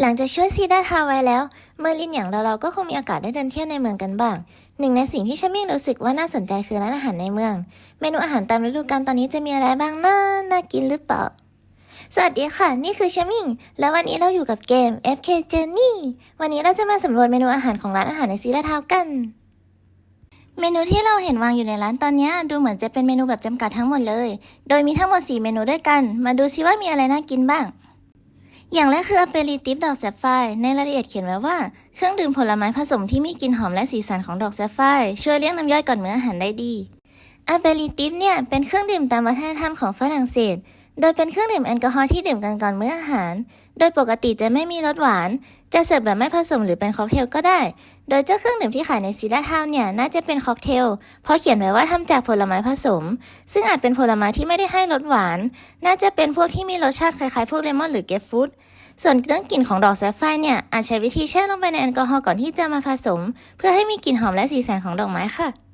หลังจากช่วยซีดาทาไว้แล้ว เมอร์ลินอย่างเราเราๆก็คงมีโอกาสได้เดินเที่ยวในเมืองกันบ้าง หนึ่งในสิ่งที่ฉันมิ่งรู้สึกว่าน่าสนใจคือร้านอาหารในเมือง เมนูอาหารตามฤดูกาลตอนนี้จะมีอะไรบ้างน่าน่ากินหรือเปล่า สวัสดีค่ะ นี่คือชมิง และวันนี้เราอยู่กับเกม FK Journey วันนี้เราจะมาสำรวจเมนูอาหารของร้านอาหารในซีดาทาวกัน เมนูที่เราเห็นวางอยู่ในร้านตอนนี้ดูเหมือนจะเป็นเมนูแบบจำกัดทั้งหมดเลย โดยมีทั้งหมด 4 เมนูด้วยกัน มาดูซิว่ามีอะไรน่ากินบ้าง อย่างแรกคืออเปริติฟดอกแซฟไฟในรายละเอียดเขียนไว้ว่า เครื่องดื่มผลไม้ผสมที่มีกลิ่นหอมและสีสันของดอกแซฟไฟช่วยเลี้ยงน้ำย่อยก่อนมื้ออาหารได้ดี อเปริติฟเนี่ยเป็นเครื่องดื่มตามวัฒนธรรมของฝรั่งเศส โดยเป็นเครื่องดื่มแอลกอฮอล์ที่ดื่มกันก่อนมื้ออาหาร โดยปกติจะไม่มีรสหวาน จะเสิร์ฟแบบไม่ผสมหรือเป็นค็อกเทลก็ได้ โดยเจ้าเครื่องดื่มที่ขายในซีดาทาวเนี่ยน่าจะเป็นค็อกเทล เพราะเขียนไว้ว่าทำจากผลไม้ผสม ซึ่งอาจเป็นผลไม้ที่ไม่ได้ให้รสหวาน น่าจะเป็นพวกที่มีรสชาติคล้ายๆพวกเลมอนหรือเกรปฟรุตส่วนเรื่องกลิ่นของดอกแซฟไฟเนี่ยอาจใช้วิธีแช่ลงไปในแอลกอฮอล์ก่อนที่จะมาผสม เพื่อให้มีกลิ่นหอมและสีสันของดอกไม้ค่ะ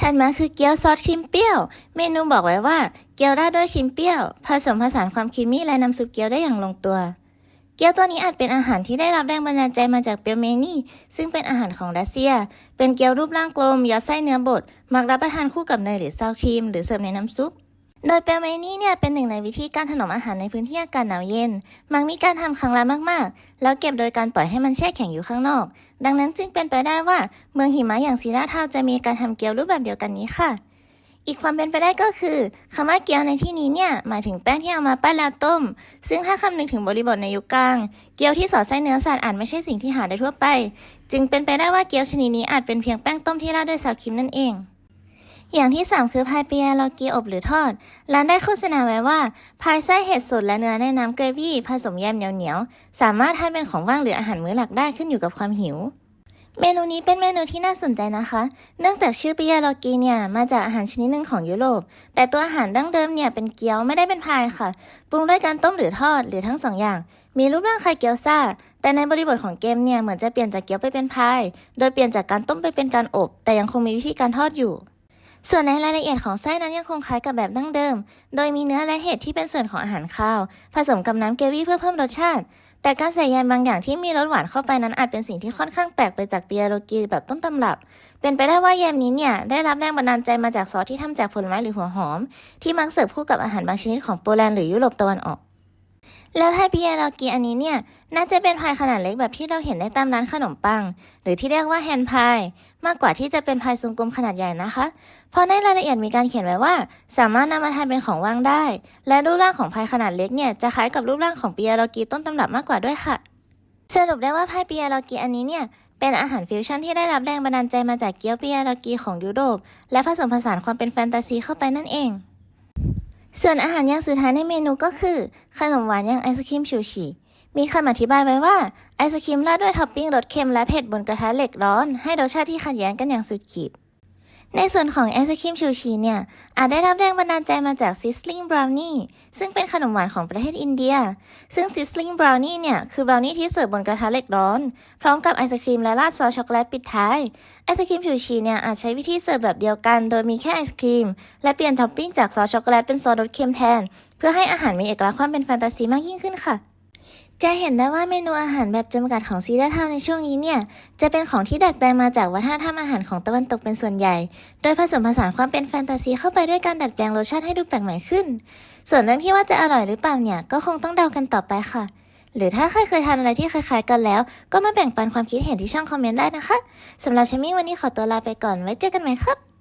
ถัดมาคือเกี๊ยวซอสครีมเปรี้ยว เมนูบอกไว้ว่า เกี๊ยวราดด้วยครีมเปรี้ยว ผสมผสานความครีมมี่และน้ำซุปเกี๊ยวได้อย่างลงตัว เกี๊ยวตัวนี้อาจเป็นอาหารที่ได้รับแรงบันดาลใจมาจากเปียวเมนี่ ซึ่งเป็นอาหารของรัสเซีย เป็นเกี๊ยวรูปร่างกลมยัดไส้เนื้อบด มักรับประทานคู่กับเนยหรือซาวครีม หรือเสิร์ฟในน้ำซุป โดยเปลเมนี่เนี่ยเป็นหนึ่งในวิธีการถนอมอาหารในพื้นที่อากาศหนาวเย็น มักมีการทำครั้งละมากๆ แล้วเก็บโดยการปล่อยให้มันแช่แข็งอยู่ข้างนอก ดังนั้นจึงเป็นไปได้ว่าเมืองหิมะอย่างซีราทาวจะมีการทำเกี๊ยวรูปแบบเดียวกันนี้ค่ะ อีกความเป็นไปได้ก็คือคำว่าเกี๊ยวในที่นี้เนี่ยหมายถึงแป้งที่เอามาปั้นแล้วต้ม ซึ่งถ้าคำนึงถึงบริบทในยุคกลาง เกี๊ยวที่สอดไส้เนื้อสัตว์อาจไม่ใช่สิ่งที่หาได้ทั่วไป จึงเป็นไปได้ว่าเกี๊ยวชนิดนี้อาจเป็นเพียงแป้งต้มที่ราดด้วยซาวครีมนั่นเอง อย่างที่ 3 คือพายเปียโลกีอบหรือทอด ร้านได้โฆษณาไว้ว่าพายไส้เห็ดสดและเนื้อในน้ำเกรวี่ผสมแยมเหนียวๆ สามารถทานเป็นของว่างหรืออาหารมื้อหลักได้ขึ้นอยู่กับความหิว เมนูนี้เป็นเมนูที่น่าสนใจนะคะ เนื่องจากชื่อปิยาโลกีเนี่ยมาจากอาหารชนิดหนึ่งของยุโรป แต่ตัวอาหารดั้งเดิมเนี่ยเป็นเกี๊ยวไม่ได้เป็นพายค่ะ ปรุงด้วยการต้มหรือทอดหรือทั้งสองอย่าง มีรูปร่างคล้ายเกี๊ยวซ่า แต่ในบริบทของเกมเนี่ยเหมือนจะเปลี่ยนจากเกี๊ยวไปเป็นพาย โดยเปลี่ยนจากการต้มไปเป็นการอบ แต่ยังคงมีวิธีการทอดอยู่ ส่วนในรายละเอียดของไส้นั้นยังคงคล้ายกับแบบดั้งเดิม โดยมีเนื้อและเห็ดที่เป็นส่วนของอาหารข้าว ผสมกับน้ำเกวี่เพื่อเพิ่มรสชาติ แต่การใส่แยมบางอย่างที่มีรสหวานเข้าไปนั้นอาจเป็นสิ่งที่ค่อนข้างแปลกไปจากเปียโรกีแบบต้นตำรับ เป็นไปได้ว่าแยมนี้เนี่ยได้รับแรงบันดาลใจมาจากซอสที่ทำจากผลไม้หรือหัวหอม ที่มักเสิร์ฟคู่กับอาหารบางชนิดของโปแลนด์หรือยุโรปตะวันออก แล้วพายเปียโรกีอันนี้เนี่ยน่าจะเป็นพายขนาดเล็กแบบที่เราเห็นได้ตามร้านขนมปัง หรือที่เรียกว่าแฮนด์พายมากกว่าที่จะเป็นพายทรงกลมขนาดใหญ่นะคะ เพราะในรายละเอียดมีการเขียนไว้ว่า สามารถนำมาทานเป็นของว่างได้ และรูปร่างของพายขนาดเล็กเนี่ยจะคล้ายกับรูปร่างของปิยาโรกีต้นตำรับมากกว่าด้วยค่ะ สรุปได้ว่าพายปิยาโรกีอันนี้เนี่ยเป็นอาหารฟิวชั่นที่ได้รับแรงบันดาลใจมาจากเกี๊ยวปิยาโรกีของยุโรปและผสมผสานความเป็นแฟนตาซีเข้าไปนั่นเอง ส่วนอาหารอย่างสุดท้ายในเมนูก็คือ ขนมหวานอย่างไอศครีมชูชีมีคำอธิบายไว้ว่าไอศครีมราดด้วยท็อปปิ้งรสเค็มและเผ็ดบนกระทะเหล็กร้อน ให้รสชาติที่ขัดแย้งกันอย่างสุดขีด ในส่วนของไอศครีมชูชีเนี่ย อาจได้รับแรงบันดาลใจมาจากซิสลิงบราวนี่ซึ่งเป็นขนมหวานของประเทศอินเดีย ซึ่งซิสลิงบราวนี่เนี่ย คือบราวนี่ที่เสิร์ฟบนกระทะเหล็กร้อน พร้อมกับไอศครีมและราดซอสช็อกโกแลตปิดท้าย ไอศครีมชูชีเนี่ย อาจใช้วิธีเสิร์ฟแบบเดียวกัน โดยมีแค่ไอศครีม และเปลี่ยนท็อปปิ้งจากซอสช็อกโกแลตเป็นซอสรสเค็มแทน เพื่อให้อาหารมีเอกลักษณ์ความเป็นแฟนตาซีมากยิ่งขึ้นค่ะ จะเห็นได้ว่าเมนูอาหารแบบจำกัดของซีดาทาวในช่วงนี้เนี่ย จะเป็นของที่ดัดแปลงมาจากวัฒนธรรมอาหารของตะวันตกเป็นส่วนใหญ่ โดยผสมผสานความเป็นแฟนตาซีเข้าไปด้วยการดัดแปลงรสชาติให้ดูแปลกใหม่ขึ้น ส่วนเรื่องที่ว่าจะอร่อยหรือเปล่าเนี่ย ก็คงต้องเดากันต่อไปค่ะ หรือถ้าใครเคยทานอะไรที่คล้ายๆกันแล้ว ก็มาแบ่งปันความคิดเห็นที่ช่องคอมเมนต์ได้นะคะสำหรับชมี่วันนี้ขอตัวลาไปก่อนไว้เจอกันใหม่ครับ